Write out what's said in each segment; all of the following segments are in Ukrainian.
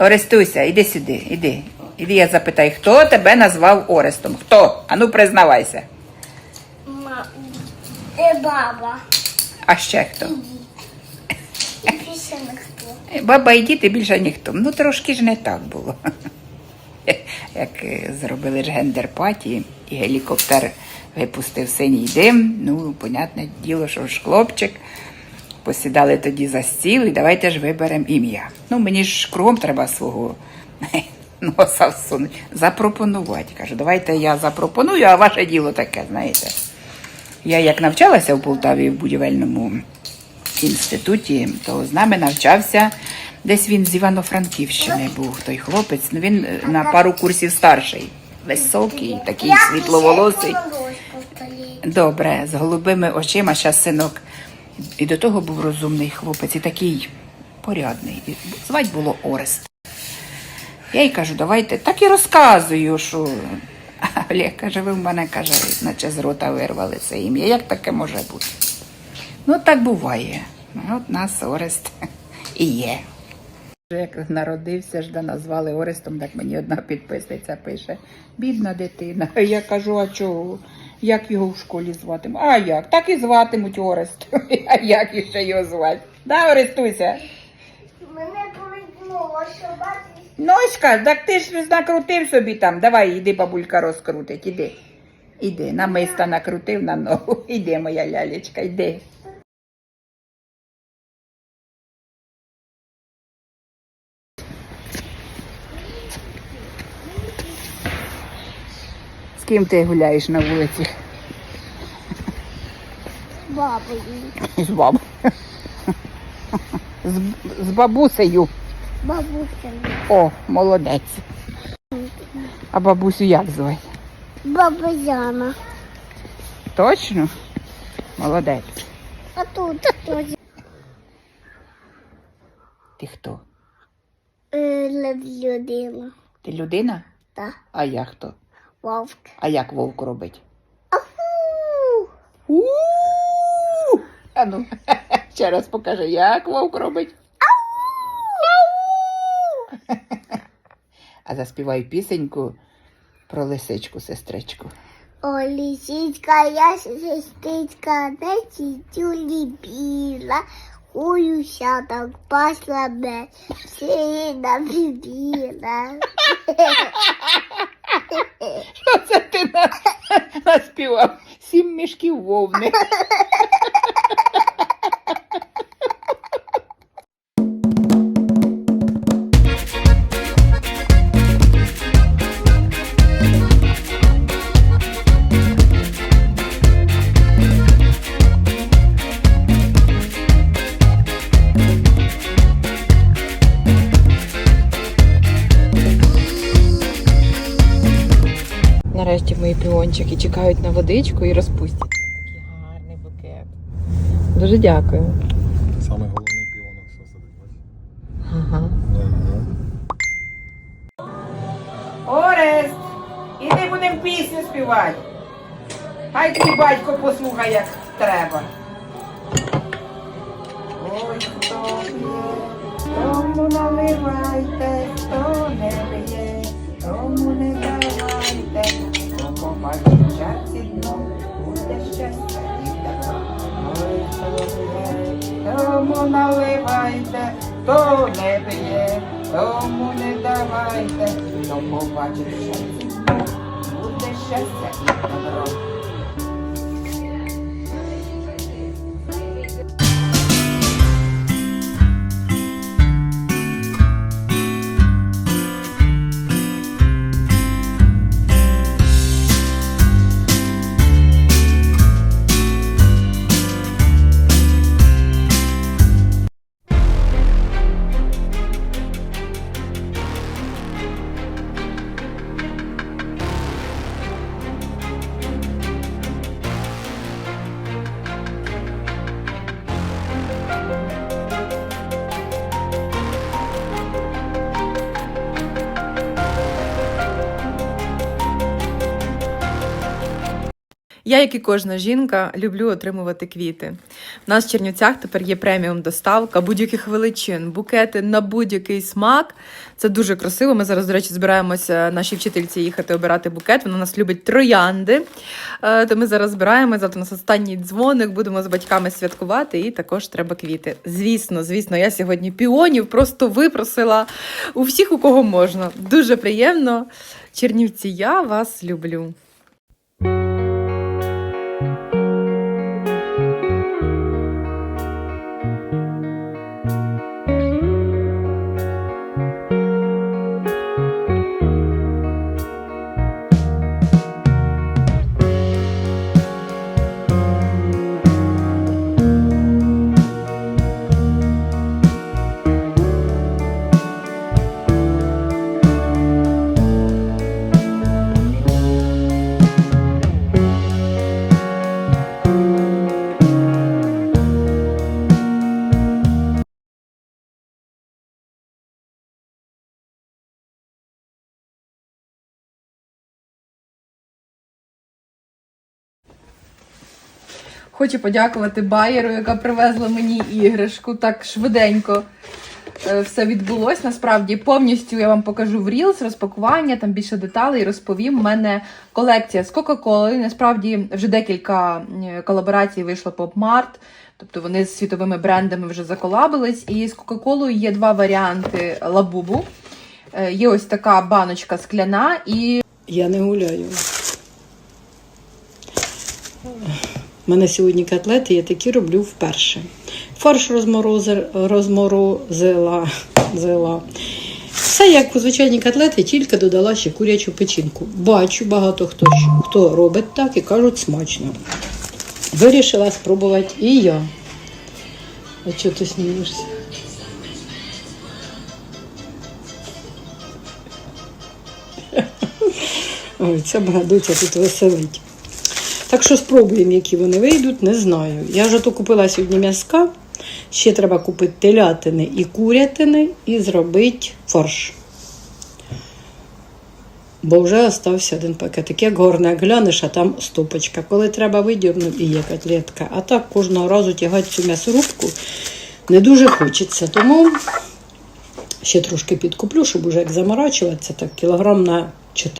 Орестуйся, іди сюди, іди. Іди, я запитаю, хто тебе назвав Орестом? Хто? Ану, признавайся. Ма... Е, баба. А ще хто? І більше ніхто. Баба і діти більше ніхто. Ну трошки ж не так було. Як е, зробили ж гендер-паті, і гелікоптер випустив синій дим. Ну, понятне діло, що ж хлопчик. Посідали тоді за стіл і давайте ж виберемо ім'я. Ну, мені ж кругом треба свого носа всунути. Запропонувати. Кажу, давайте я запропоную, а ваше діло таке, знаєте. Я як навчалася в Полтаві в будівельному інституті, то з нами навчався. Десь він з Івано-Франківщини був той хлопець. Ну він е, на пару курсів старший, високий, такий світловолосий. Добре, з голубими очима, щас синок. І до того був розумний хлопець, і такий порядний. Звать було Орест. Я їй кажу, давайте так і розказую, що. А Олег каже, ви в мене каже, наче з рота вирвали це ім'я. Як таке може бути? Ну, так буває. От нас Орест і є. Як народився, ж да назвали Орестом, так мені одна підписниця пише. Бідна дитина. Я кажу, а чого? Як його в школі зватимуть? А як? Так і зватимуть Орест. А як іще його звати? Да, Орестуйся? Мене повіднуло, що бачиш. Носька, так ти ж накрутив собі там. Давай, іди, бабулька розкрутить, іди. Іди, намиста накрутив на ногу. Іди, моя лялечка, іди. Ким ти гуляєш на вулиці? З Бабою. З бабою. З, з бабусею. Бабуся. О, молодець. А бабусю як звати? Баба Яна. Точно? Молодець. А тут теж Ти хто? е, людина. Ти людина? Так. А я хто? Вовк. А як вовк робить? Аху! А ну, ще раз покажи, як вовк робить. А заспівай пісеньку про лисичку, сестричку. О, лисичка, я сестричка, не сидю любила. Хуюся так пасла me, сина любила. Що це ти наспівав? Сім мішків вовни. Нарешті мої піончики чекають на водичку і розпустять. Такий гарний букет. Дуже дякую. Саме головний піонок все бачиш? Ага. Орест, іди будемо пісню співати. Хай твій батько послухає, як треба. Ой, хто б'є, тому наливайте, хто не б'є, тому наливайте, то не б'є, тому не давайте, тому побачить щастя буде щастя і добро. Я, як і кожна жінка, люблю отримувати квіти. У нас в Чернівцях тепер є преміум доставка будь-яких величин, букети на будь-який смак. Це дуже красиво. Ми зараз, до речі, збираємося нашій вчительці їхати обирати букет. Вона нас любить троянди. Е, То ми зараз збираємо. Завтра у нас останній дзвоник, будемо з батьками святкувати, і також треба квіти. Звісно, звісно, я сьогодні піонів просто випросила у всіх, у кого можна. Дуже приємно. Чернівці, я вас люблю. Хочу подякувати Байеру, яка привезла мені іграшку так швиденько. е, Все відбулось. Насправді повністю я вам покажу в Reels розпакування, там більше деталей розповім. У мене колекція з Кока-Коли. Насправді вже декілька колаборацій вийшло Pop Mart. Тобто вони з світовими брендами вже заколабились. І з Кока-Колою є два варіанти лабубу. Е, Є ось така баночка скляна і Я не гуляю. У мене сьогодні котлети, я такі роблю вперше. Фарш розморозила. Зила. Все як у звичайні котлети, тільки додала ще курячу печінку. Бачу, багато хто, хто робить так і кажуть смачно. Вирішила спробувати і я. А чого ти смієшся? Ой, ця доця тут веселить. Так що спробуємо, які вони вийдуть, не знаю. Я вже то купила сьогодні м'язка. Ще треба купити телятини і курятини і зробити фарш. Бо вже остався один пакетик. Як горне, глянеш, а там стопочка. Коли треба видірнути, і є котлетка. А так кожного разу тягати цю м'ясорубку не дуже хочеться. Тому ще трошки підкуплю, щоб уже як заморачуватися, так кілограм на 4.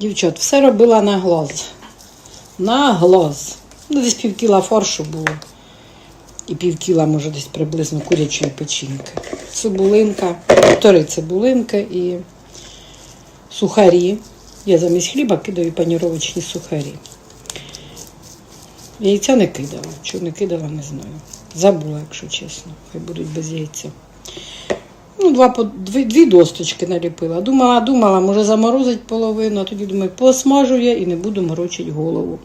Дівчат, все робила на глаз. На глаз. Ну, десь пів кіла фаршу було. І пів кіла, може, десь приблизно курячої печінки. Цибулинка, півтори цибулинки і сухарі. Я замість хліба кидаю паніровочні сухарі. Яйця не кидала. Чого не кидала, не знаю. Забула, якщо чесно. Хай будуть без яйця. Ну, два, дві, дві досточки наліпила. Думала, думала, може заморозить половину, а тоді думаю, посмажу я і не буду морочити голову.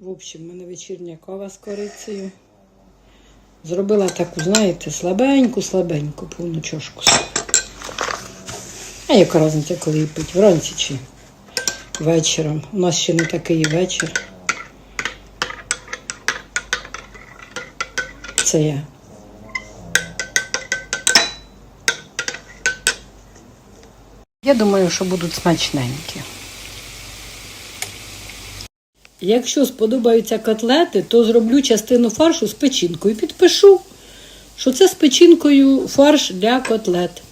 В общем, в мене вечірня кава з корицею. Зробила таку, знаєте, слабеньку, слабеньку, повну чашку. А яка різниця, коли її пить, вранці чи вечором. У нас ще не такий вечір. Це я. Я думаю, що будуть смачненькі. Якщо сподобаються котлети, то зроблю частину фаршу з печінкою. Підпишу, що це з печінкою фарш для котлет.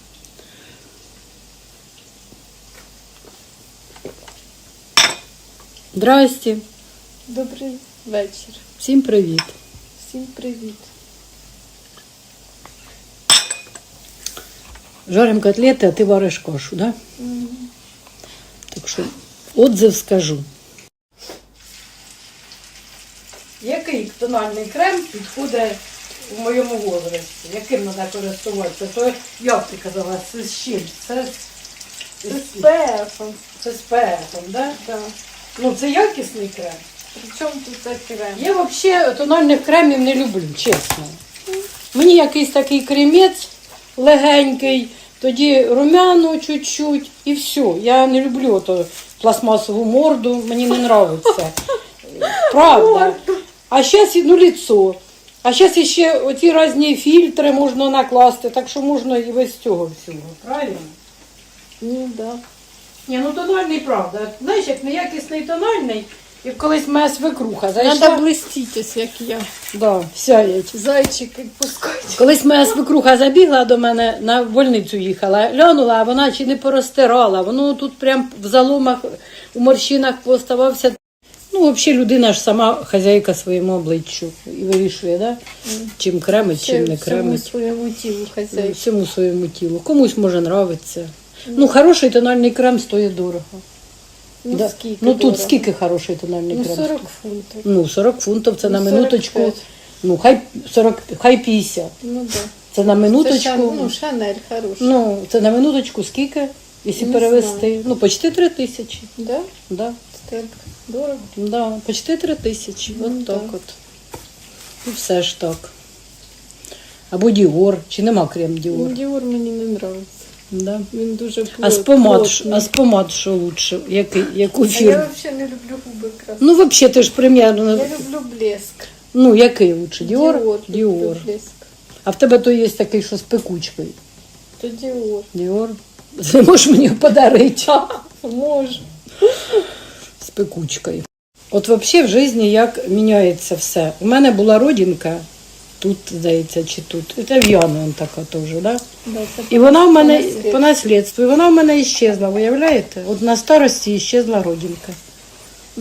Здрасте. Добрий вечір. Всім привіт. Всім привіт. Жарим котлети, а ти вариш кашу, да? Так що отзив скажу. Який тональний крем підходить у моєму возрасті? Яким треба користуватися? То як ти казала, це з чим? Це, З ПФом. це з ПФом, да? Да. Ну це якісний крем. При чому тут це крем? Я взагалі тональних кремів не люблю, чесно. Мені якийсь такий кремець легенький, тоді румяну чуть-чуть і все. Я не люблю ото пластмасову морду, мені не подобається. Правда. А зараз ну, лицо. А зараз ще оці різні фільтри можна накласти, так що можна і без цього всього. Правильно? Ну да. Ні, ну тональний, правда. Знаєш, як неякісний тональний, Як колись моя свекруха Треба зайшла. блистітись, як я. Да, сяють. Зайчики пускать. Колись моя свекруха забігла до мене на больницю їхала, глянула, а вона чи не порозтирала. Воно тут прям в заломах, у морщинах поставався. Ну, взагалі, людина ж сама хазяйка своєму обличчю і вирішує, да? чим кремить, чим не Всьому кремить. своєму тілу хазяйка. Всьому своєму тілу. Комусь може нравиться. Ну, хороший тональний крем стоїть дорого. Ну, Да. скільки ну тут дорого? скільки хороший тональний Ну, крем? 40 фунтів. Ну, 40 фунтів, це на Ну, минуточку. 45. Ну, хай 40, хай 50. Ну, да. Це на Це минуточку. шан, ну, шанель хороший. Ну, це на минуточку скільки, якщо Не перевести? Ну, почти 3 тисячі. Да? Да. Дорого. да, почти 3 тисячі. Ну, От да. так от. І все ж так. Або Діор, чи нема крем Ну, Діор? Діор мені не подобається. Да. Він дуже А з помад, а з помад що лучше? Який, яку А фірму? я взагалі не люблю губи красити. Ну, взагалі, ти ж примірно. Я люблю блеск. Ну, який лучше? Діор? Діор. Діор. блеск. А в тебе то є такий, що з пекучкою. То Діор. Діор. Ти можеш мені подарити. Може. з пекучкою. От взагалі в житті як міняється все. У мене була родинка, тут, здається, чи тут. Це в Яни он така теж, да? Да, це І вона в мене наслідство. по наслідству, і вона в мене іщезла, виявляєте? От на старості іщезла родинка.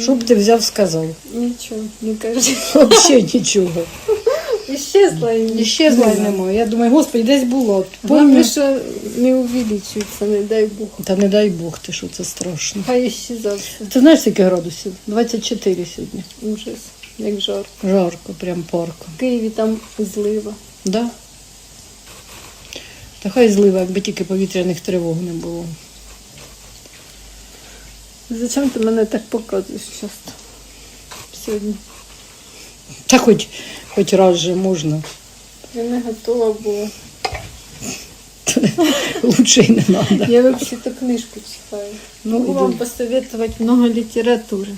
Що б ти взяв, сказав? Нічого, не кажи. Взагалі нічого. Іщезла і не Іщезла й немає. Я думаю, господи, десь було. Головне, Помню. що не увеличується, не дай Бог. Та не дай Бог ти, що це страшно. Хай іщезався. Ти знаєш, скільки градусів? 24 сьогодні. Ужас, як жарко. Жарко, прям парко. В Києві там злива. Да. Та хай злива, якби тільки повітряних тривог не було. Зачем ти мене так показуєш часто? Сьогодні. Та хоч, хоч раз же можна. Я не готова була. Лучше й не треба. Я взагалі-то книжку читаю. Ну, Могу вам посоветовать много літератури.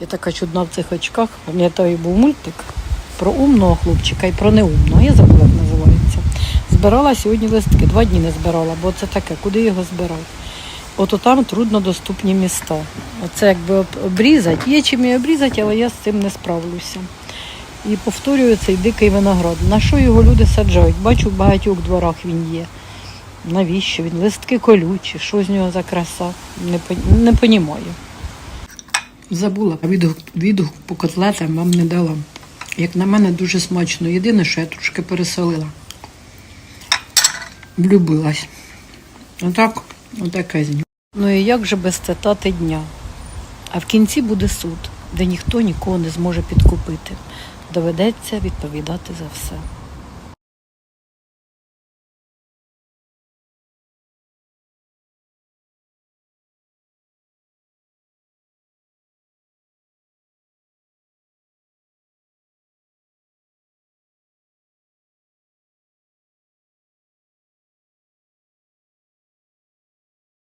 Я така чудна в цих очках. Пам'ятаю, був мультик про умного хлопчика і про неумного. Я забула, як називається. Збирала сьогодні листки. Два дні не збирала, бо це таке, куди його збирав. От там труднодоступні міста. Оце якби обрізати. Є чим і обрізати, але я з цим не справлюся. І повторюю цей дикий виноград. На що його люди саджають? Бачу, в багатьох дворах він є. Навіщо він? Листки колючі, що з нього за краса? Не, не понімаю. Забула. Відгук, відгук по котлетам вам не дала. Як на мене, дуже смачно. Єдине, що я трошки пересолила. Влюбилась. Отак, отаке з нього. Ну і як же без цитати дня? А в кінці буде суд, де ніхто нікого не зможе підкупити. Доведеться відповідати за все.